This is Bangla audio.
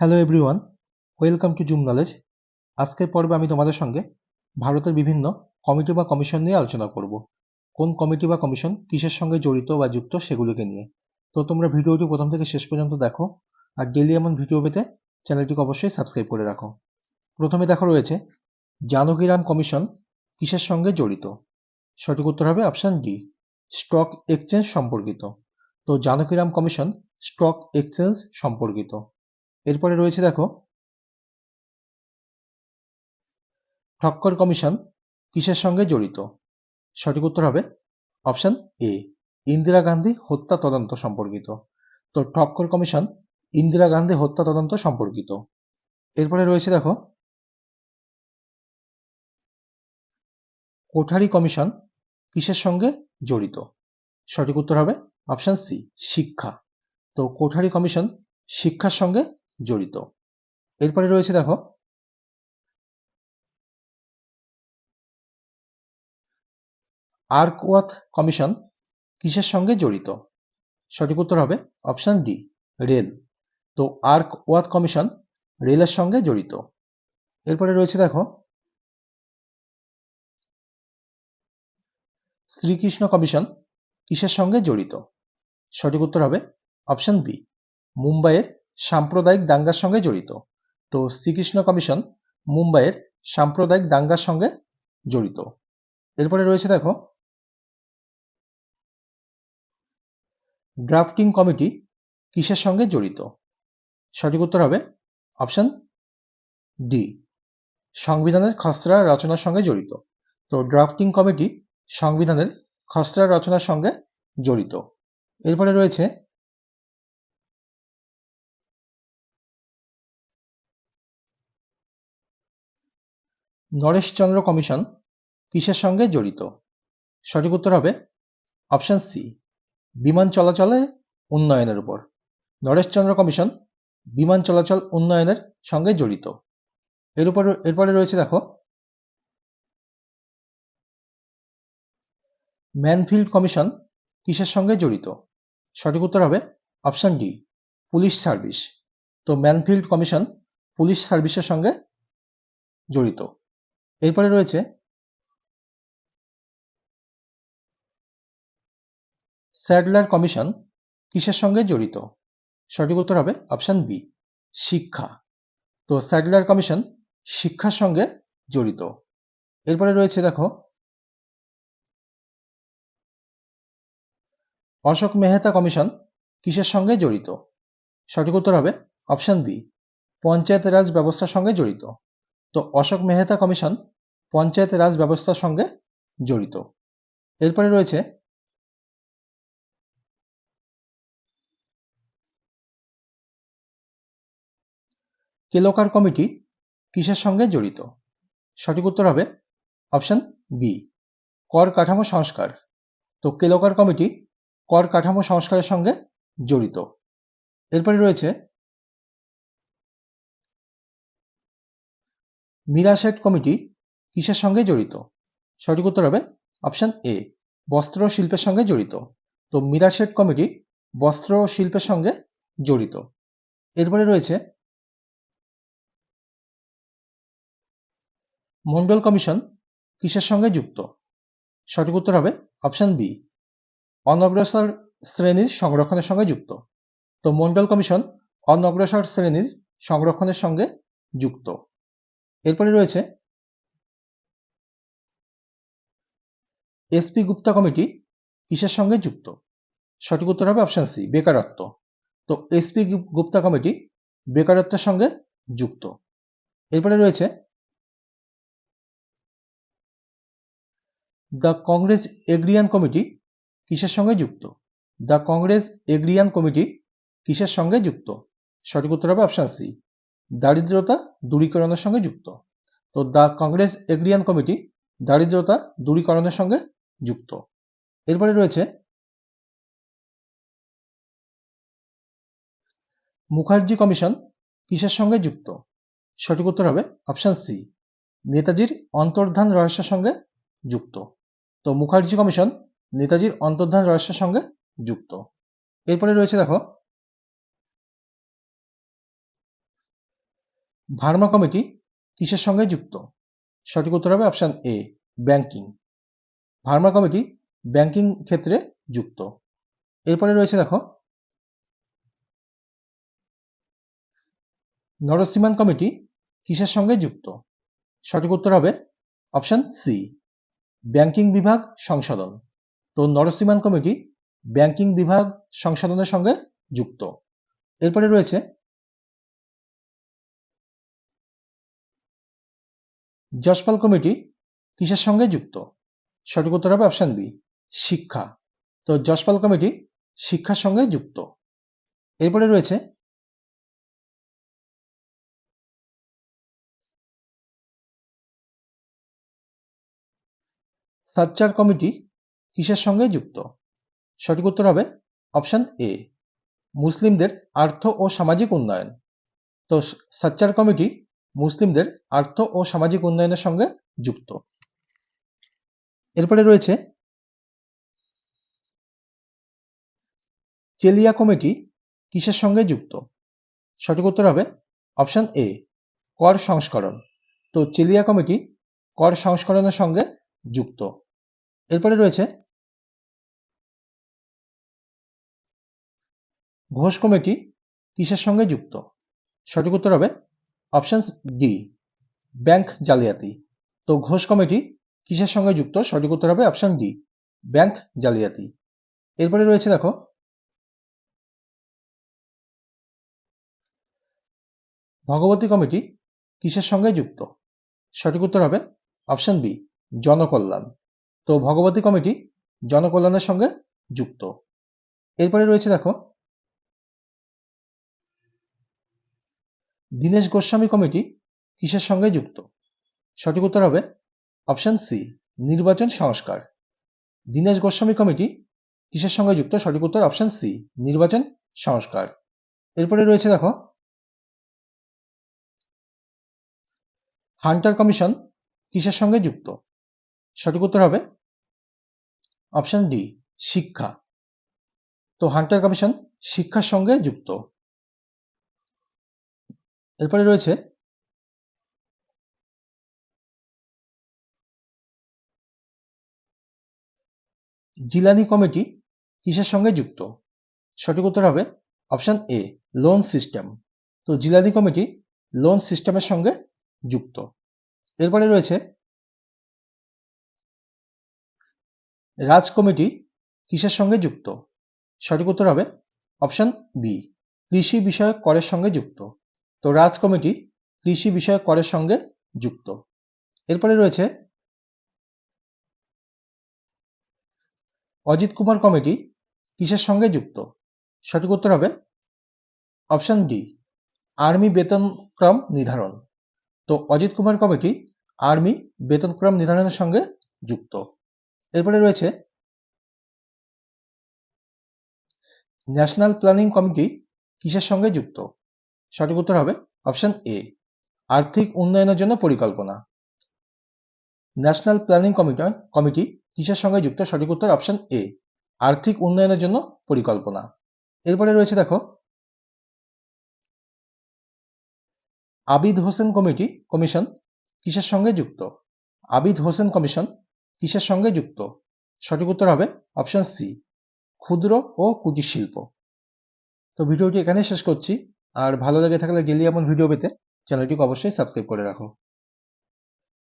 Hello everyone welcome to Zoom Knowledge আজকের পর্বে আমি তোমাদের সঙ্গে ভারতের বিভিন্ন কমিটি বা কমিশন নিয়ে আলোচনা করব। কোন কমিটি বা কমিশন কিসের সঙ্গে জড়িত বা যুক্ত সেগুলোকে নিয়ে। তো তোমরা ভিডিওটি প্রথম থেকে শেষ পর্যন্ত দেখো, আর ডেলি এমন ভিডিও পেতে চ্যানেলটিকে অবশ্যই সাবস্ক্রাইব করে রাখো। প্রথমে দেখো রয়েছে, জানকীরাম কমিশন কিসের সঙ্গে জড়িত? সঠিক উত্তর হবে অপশান ডি স্টক এক্সচেঞ্জ সম্পর্কিত। তো জানকীরাম কমিশন স্টক এক্সচেঞ্জ সম্পর্কিত। এরপরে রয়েছে দেখো, ঠক্কর কমিশন কিসের সঙ্গে জড়িত? সঠিক উত্তর হবে অপশন এ, ইন্দিরা গান্ধী হত্যা তদন্ত সম্পর্কিত। তো ঠক্কর কমিশন ইন্দিরা গান্ধী হত্যা তদন্ত সম্পর্কিত। এরপরে রয়েছে দেখো, কোঠারি কমিশন কিসের সঙ্গে জড়িত? সঠিক উত্তর হবে অপশন সি, শিক্ষা। তো কোঠারি কমিশন শিক্ষার সঙ্গে জড়িত। এরপরে রয়েছে দেখো, আর্কওয়াথ কমিশন কিসের সঙ্গে জড়িত? সঠিক উত্তর হবে অপশন ডি, রেল। তো আর্ক ওয়াথ কমিশন রেলের সঙ্গে জড়িত। এরপরে রয়েছে দেখো, শ্রীকৃষ্ণ কমিশন কিসের সঙ্গে জড়িত? সঠিক উত্তর হবে অপশন বি, মুম্বাইয়ের সাম্প্রদায়িক দাঙ্গার সঙ্গে জড়িত। তো শ্রীকৃষ্ণ কমিশন মুম্বাইয়ের সাম্প্রদায়িক দাঙ্গার সঙ্গে জড়িত। এরপরে রয়েছে দেখো ড্রাফটিং কমিটি কিসের সঙ্গে জড়িত? সঠিক উত্তর হবে অপশন ডি, সংবিধানের খসড়া রচনার সঙ্গে জড়িত। তো ড্রাফটিং কমিটি সংবিধানের খসড়া রচনার সঙ্গে জড়িত। এরপরে রয়েছে নরেশচন্দ্র কমিশন কিসের সঙ্গে জড়িত? সঠিক উত্তর হবে অপশন সি, বিমান চলাচলে উন্নয়নের উপর। নরেশচন্দ্র কমিশন বিমান চলাচল উন্নয়নের সঙ্গে জড়িত। এর উপর, এরপরে রয়েছে দেখো, ম্যানফিল্ড কমিশন কিসের সঙ্গে জড়িত? সঠিক উত্তর হবে অপশন ডি, পুলিশ সার্ভিস। তো ম্যানফিল্ড কমিশন পুলিশ সার্ভিসের সঙ্গে জড়িত। এরপরে রয়েছে স্যাডলার কমিশন কিসের সঙ্গে জড়িত? সঠিক উত্তর হবে অপশন বি, শিক্ষা। তো স্যাডলার কমিশন শিক্ষার সঙ্গে জড়িত। এরপরে রয়েছে দেখো, অশোক মেহতা কমিশন কিসের সঙ্গে জড়িত? সঠিক উত্তর হবে অপশন বি, পঞ্চায়েত রাজ ব্যবস্থার সঙ্গে জড়িত। তো অশোক মেহতা কমিশন পঞ্চায়েত রাজ ব্যবস্থার সঙ্গে জড়িত। এরপরে রয়েছে কেলোকার কমিটি কিসের সঙ্গে জড়িত? সঠিক উত্তর হবে অপশন বি কর কাঠামো সংস্কার। তো কেলোকার কমিটি কর কাঠামো সংস্কারের সঙ্গে জড়িত। এরপরে রয়েছে মিরাশেট কমিটি কিসের সঙ্গে জড়িত? সঠিক উত্তর হবে অপশন এ, বস্ত্র শিল্পের সঙ্গে জড়িত। তো মিরাশেট কমিটি বস্ত্র শিল্পের সঙ্গে জড়িত। এরপরে রয়েছে মন্ডল কমিশন কিসের সঙ্গে যুক্ত? সঠিক উত্তর হবে অপশন বি, অনগ্রসর শ্রেণির সংরক্ষণের সঙ্গে যুক্ত। তো মন্ডল কমিশন অনগ্রসর শ্রেণির সংরক্ষণের সঙ্গে যুক্ত। এরপরে রয়েছে এসপি গুপ্তা কমিটি কিসের সঙ্গে যুক্ত? সঠিক উত্তর হবে অপশন সি, বেকারত্ব। তো এসপি গুপ্তা কমিটি বেকারত্বের সঙ্গে যুক্ত। এরপরে রয়েছে দ্য কংগ্রেস এগ্রিয়ান কমিটি কিসের সঙ্গে যুক্ত? দ্য কংগ্রেস এগ্রিয়ান কমিটি কিসের সঙ্গে যুক্ত? সঠিক উত্তর হবে অপশন সি দারিদ্রতা দূরীকরণের সঙ্গে যুক্ত। তো দ্য কংগ্রেস এগ্রিয়ান কমিটি দারিদ্রতা দূরীকরণের সঙ্গে যুক্ত। এরপরে রয়েছে মুখার্জি কমিশন কিসের সঙ্গে যুক্ত? সঠিক উত্তর হবে অপশন সি, নেতাজির অন্তর্ধান রহস্যের সঙ্গে যুক্ত। তো মুখার্জি কমিশন নেতাজির অন্তর্ধান রহস্যের সঙ্গে যুক্ত। এরপরে রয়েছে দেখো ভার্মা কমিটি কিসের সঙ্গে যুক্ত? সঠিক উত্তর হবে option A banking Varma committee banking ক্ষেত্রে যুক্ত। এরপরে রয়েছে দেখো নরসিমান কমিটি কিসের সঙ্গে যুক্ত? সঠিক উত্তর হবে অপশান সি ব্যাংকিং বিভাগ সংশোধন। তো নরসিমান কমিটি ব্যাংকিং বিভাগ সংশোধনের সঙ্গে যুক্ত। এরপরে রয়েছে যশপাল কমিটি কিসের সঙ্গে যুক্ত? সঠিক উত্তর হবে অপশান বি শিক্ষা। তো যশপাল কমিটি শিক্ষার সঙ্গে যুক্ত। এরপরে রয়েছে সাচ্চার কমিটি কিসের সঙ্গে যুক্ত? সঠিক উত্তর হবে অপশান এ মুসলিমদের আর্থ ও সামাজিক উন্নয়ন। তো সাচ্চার কমিটি মুসলিমদের আর্থ ও সামাজিক উন্নয়নের সঙ্গে যুক্ত। এরপরে রয়েছে চেলিয়া কমিটি কিসের সঙ্গে যুক্ত? সঠিক উত্তর হবে অপশান এ, কর সংস্করণ। তো চেলিয়া কমিটি কর সংস্করণের সঙ্গে যুক্ত। এরপরে রয়েছে ঘোষ কমিটি কিসের সঙ্গে যুক্ত? সঠিক উত্তর হবে অপশন ডি ব্যাংক জালিয়াতি তো ঘোষ কমিটি কিসের সঙ্গে যুক্ত? সঠিক উত্তর হবে অপশন ডি ব্যাংক জালিয়াতি এরপরে রয়েছে দেখো, ভগবতী কমিটি কিসের সঙ্গে যুক্ত? সঠিক উত্তর হবে অপশন বি জনকল্যাণ। তো ভগবতী কমিটি জনকল্যাণের সঙ্গে যুক্ত। এরপরে রয়েছে দেখো দীনেশ গোস্বামী কমিটি কিসের সঙ্গে যুক্ত? সঠিক উত্তর হবে অপশন সি, নির্বাচন সংস্কার। দীনেশ গোস্বামী কমিটি কিসের সঙ্গে যুক্ত? সঠিক উত্তর অপশন সি, নির্বাচন সংস্কার। এরপরে রয়েছে দেখো, হান্টার কমিশন কিসের সঙ্গে যুক্ত? সঠিক উত্তর হবে অপশন ডি, শিক্ষা। তো হান্টার কমিশন শিক্ষার সঙ্গে যুক্ত। এরপরে রয়েছে জিলানি কমিটি কিসের সঙ্গে যুক্ত? সঠিক উত্তর হবে অপশন এ লোন সিস্টেম তো জিলানি কমিটি লোন সিস্টেমের সঙ্গে যুক্ত। এরপরে রয়েছে রাজ কমিটি কিসের সঙ্গে যুক্ত? সঠিক উত্তর হবে অপশন বি, কৃষি বিষয়ক করের সঙ্গে যুক্ত। তো রাজ কমিটি কৃষি বিষয়ক করের সঙ্গে যুক্ত। এরপরে রয়েছে অজিত কুমার কমিটি কিসের সঙ্গে যুক্ত? সঠিক উত্তর হবে অপশন ডি, আর্মি বেতনক্রম নির্ধারণ। তো অজিত কুমার কমিটি আর্মি বেতনক্রম নির্ধারণের সঙ্গে যুক্ত। এরপরে রয়েছে ন্যাশনাল প্ল্যানিং কমিটি কিসের সঙ্গে যুক্ত? সঠিক উত্তর হবে অপশন এ আর্থিক উন্নয়নের জন্য পরিকল্পনা। ন্যাশনাল প্ল্যানিং কমিটি কমিটি কিসের সঙ্গে যুক্ত? সঠিক উত্তর অপশন এ আর্থিক উন্নয়নের জন্য পরিকল্পনা। এরপরে রয়েছে দেখো, আবিদ হোসেন কমিটি, কমিশন, কিসের সঙ্গে যুক্ত? আবিদ হোসেন কমিশন, কিসের সঙ্গে যুক্ত? সঠিক উত্তর হবে অপশন সি ক্ষুদ্র ও কুটির শিল্প। তো ভিডিওটি এখানে শেষ করছি। আর ভালো লেগে থাকলে ডেলি এমন ভিডিও পেতে চ্যানেলটিকে অবশ্যই সাবস্ক্রাইব করে রাখো।